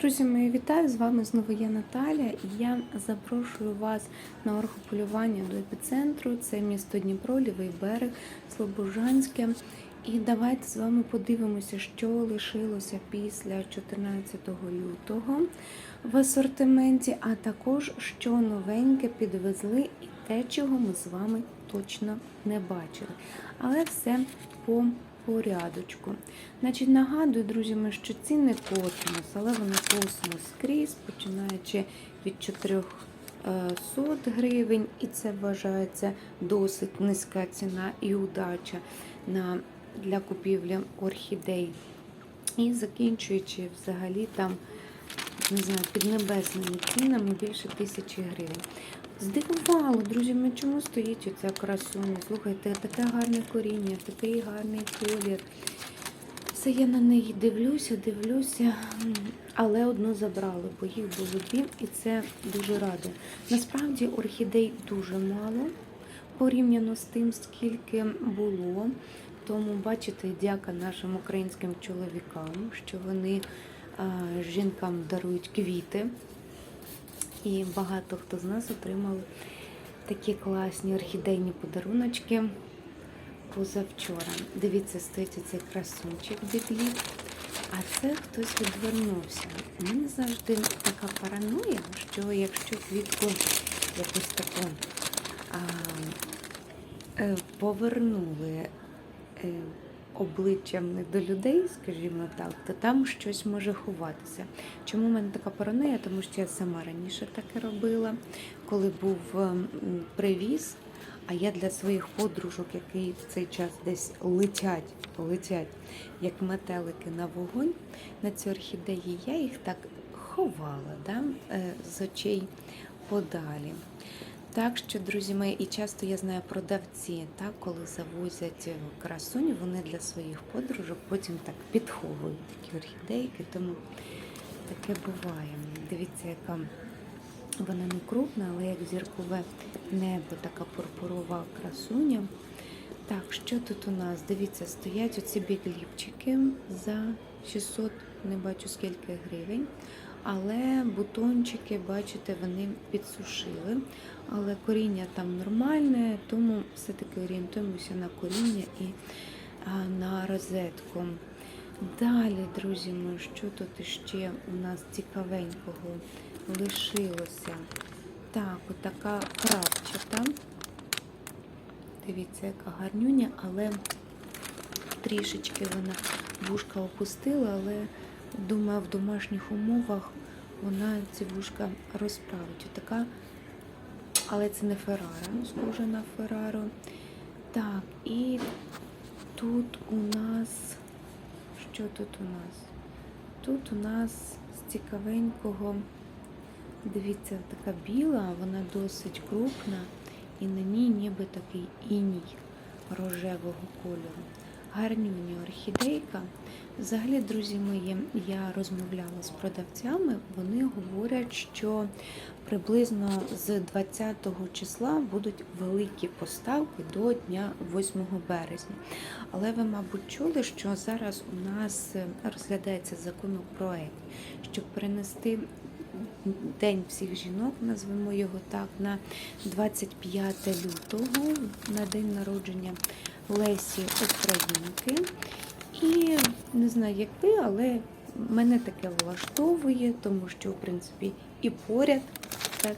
Друзі мої, вітаю! З вами знову я Наталя і я запрошую вас на орхополювання до епіцентру. Це місто Дніпро, Лівий берег, Слобожанське. І давайте з вами подивимося, що лишилося після 14 лютого в асортименті, а також що новеньке підвезли і те, чого ми з вами точно не бачили. Але все по порядочку. Значить, нагадую, друзі, мої, що ціни космос, але вони космос скрізь, починаючи від 400 гривень, і це вважається досить низька ціна і удача на, для купівлі орхідей. І закінчуючи взагалі там, не знаю, піднебесними цінами більше тисячі гривень. Здивувало, друзі, ми чому стоїть оця красуня? Слухайте, таке гарне коріння, такий гарний колір. Все я на неї дивлюся, дивлюся, але одну забрали, бо їх було дві, і це дуже радує. Насправді орхідей дуже мало порівняно з тим, скільки було. Тому бачите, дяка нашим українським чоловікам, що вони жінкам дарують квіти. І багато хто з нас отримав такі класні орхідейні подаруночки позавчора. Дивіться, стоїть цей красунчик біглі. А це хтось відвернувся. У мене завжди така параноя, що якщо квітку якусь таку а, е, повернули е, обличчям не до людей, скажімо так, то там щось може ховатися. Чому в мене така параноя? Тому що я сама раніше таке робила, коли був ем, привіз. А я для своїх подружок, які в цей час десь летять, летять, як метелики на вогонь на ці орхідеї, я їх так ховала да, е, з очей подалі. Так що, друзі мої, і часто я знаю продавці, так, коли завозять красуню, вони для своїх подружок потім так підховують такі орхідейки, тому таке буває. Дивіться, яка вона не крупна, але як зіркове небо, така пурпурова красуня. Так, що тут у нас? Дивіться, стоять оці бігліпчики за 600, не бачу скільки гривень. Але бутончики, бачите, вони підсушили. Але коріння там нормальне, тому все-таки орієнтуємося на коріння і на розетку. Далі, друзі мої, що тут іще у нас цікавенького лишилося? Так, отака крапчата. Дивіться, яка гарнюня, але трішечки вона вушка опустила, але думаю, в домашніх умовах вона ці вушка розправить. Отака, але це не Феррара, схоже на Феррару. Так, і тут у нас. Що тут у нас? Тут у нас з цікавенького, дивіться, така біла, вона досить крупна, і на ній ніби такий іній рожевого кольору. Гарнюня орхідейка. Взагалі, друзі мої, я розмовляла з продавцями, вони говорять, що приблизно з 20 числа будуть великі поставки до дня 8 березня. Але ви, мабуть, чули, що зараз у нас розглядається законопроект, щоб перенести День всіх жінок, назвемо його так, на 25 лютого, на день народження Лесі Українки. І не знаю, як ви, але мене таке влаштовує, тому що, в принципі, і поряд, так,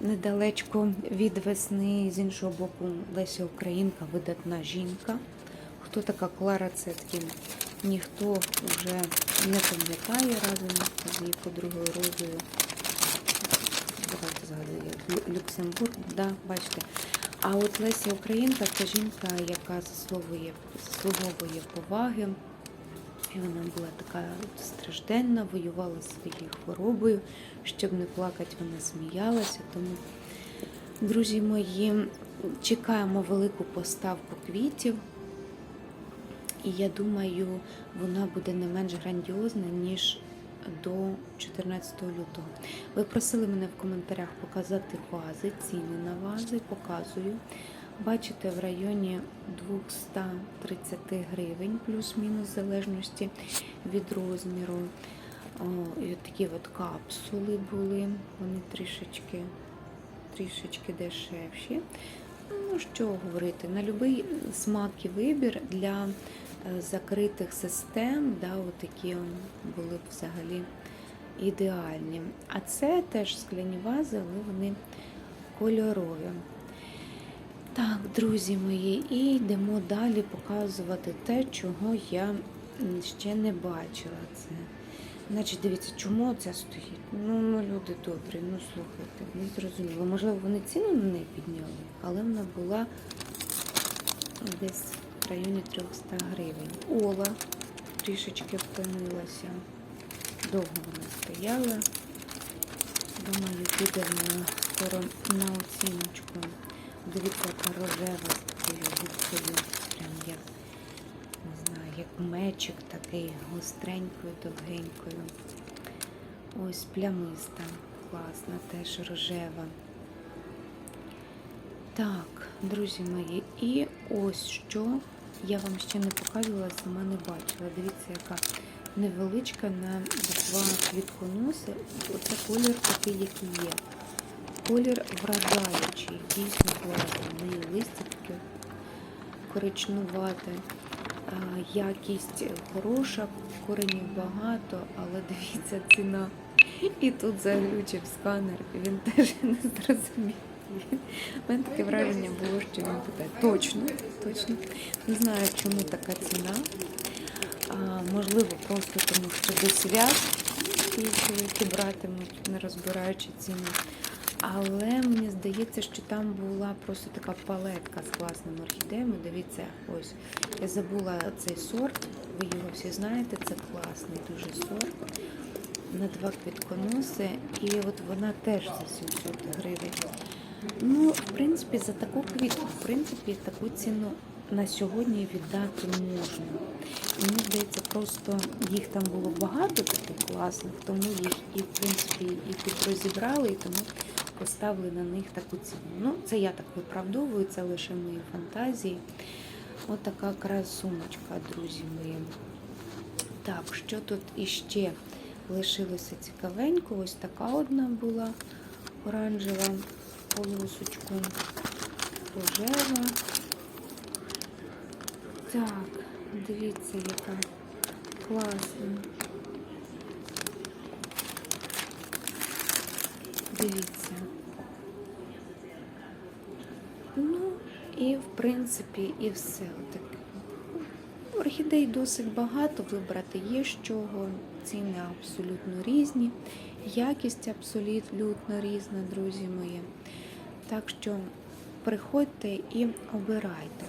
недалечко від весни, з іншого боку, Леся Українка видатна жінка. Хто така Клара Цеткін? Ніхто вже не пам'ятає разом з її подругою Розою. Давайте згадую, Люксембург, да, бачите. А от Леся Українка це жінка, яка заслуговує, заслуговує поваги. І вона була така стражденна, воювала своєю хворобою. Щоб не плакати, вона сміялася. Тому, друзі мої, чекаємо велику поставку квітів. І я думаю, вона буде не менш грандіозна, ніж до 14 лютого. Ви просили мене в коментарях показати вази, ціни на вази, показую. Бачите, в районі 230 гривень, плюс-мінус, в залежності від розміру. О, і от такі от капсули були, вони трішечки, трішечки дешевші. Ну, що говорити, на будь-який смак і вибір для закритих систем, да, такі були б взагалі ідеальні. А це теж скляні вази, але вони кольорові. Так, друзі мої, і йдемо далі показувати те, чого я ще не бачила. Це. Значить, дивіться, чому це стоїть? Ну, ну люди добрі, ну слухайте, не зрозуміло. Можливо, вони ціну на неї підняли, але вона була десь в районі 300 гривень. Ола трішечки впинилася. Довго вона стояла. Думаю, піде вона скоро на оціночку. Дивіться, яка рожева з такою губкою. Прям як, не знаю, як мечик такий гостренькою, довгенькою. Ось плямиста. Класна, теж рожева. Так, друзі мої, і ось що я вам ще не показувала, сама не бачила. Дивіться, яка невеличка на два квітконоси. Оце колір такий, який є. Колір вражаючий, дійсно класний. Листя таке коричнувате. Якість хороша, коренів багато, але дивіться, ціна. І тут заглючив сканер, він теж не зрозумів. У мене таке враження було, що він питає. Точно, точно. Не знаю, чому така ціна. А, можливо, просто тому, що до свят чоловіки братимуть, не розбираючи ціну. Але мені здається, що там була просто така палетка з класними орхідеями. Дивіться, ось я забула цей сорт. Ви його всі знаєте, це класний дуже сорт. На два квітконоси. І от вона теж за 700 гривень. Ну, в принципі, за таку квітку, в принципі, таку ціну на сьогодні віддати можна. Мені здається, просто їх там було багато таких класних, тому їх і в принципі і тут розібрали, і тому поставили на них таку ціну. Ну, це я так виправдовую, це лише мої фантазії. От така красуночка, друзі мої. Так, що тут іще лишилося цікавенько? Ось така одна була оранжева полосочку, рожева. Так, дивіться, яка класна. Дивіться. Ну, і в принципі, і все. Отак. Орхідей досить багато, вибрати є з чого. Ціни абсолютно різні, якість абсолютно різна, друзі мої. Так що приходьте і обирайте.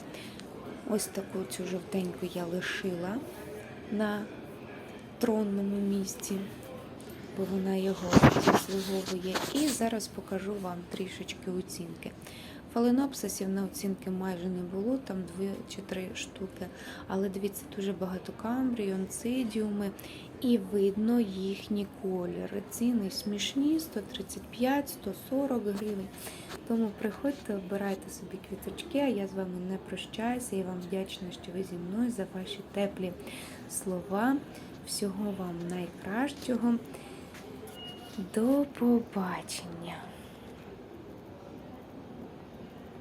Ось таку цю жовтеньку я лишила на тронному місці, бо вона його заслуговує. І зараз покажу вам трішечки оцінки. Фаленопсисів на оцінки майже не було, там дві чи три штуки. Але дивіться, дуже багато камбрій, онцидіуми, і видно їхні кольори. Ціни смішні, 135-140 гривень. Тому приходьте, обирайте собі квіточки, а я з вами не прощаюся. Я вам вдячна, що ви зі мною за ваші теплі слова. Всього вам найкращого. До побачення!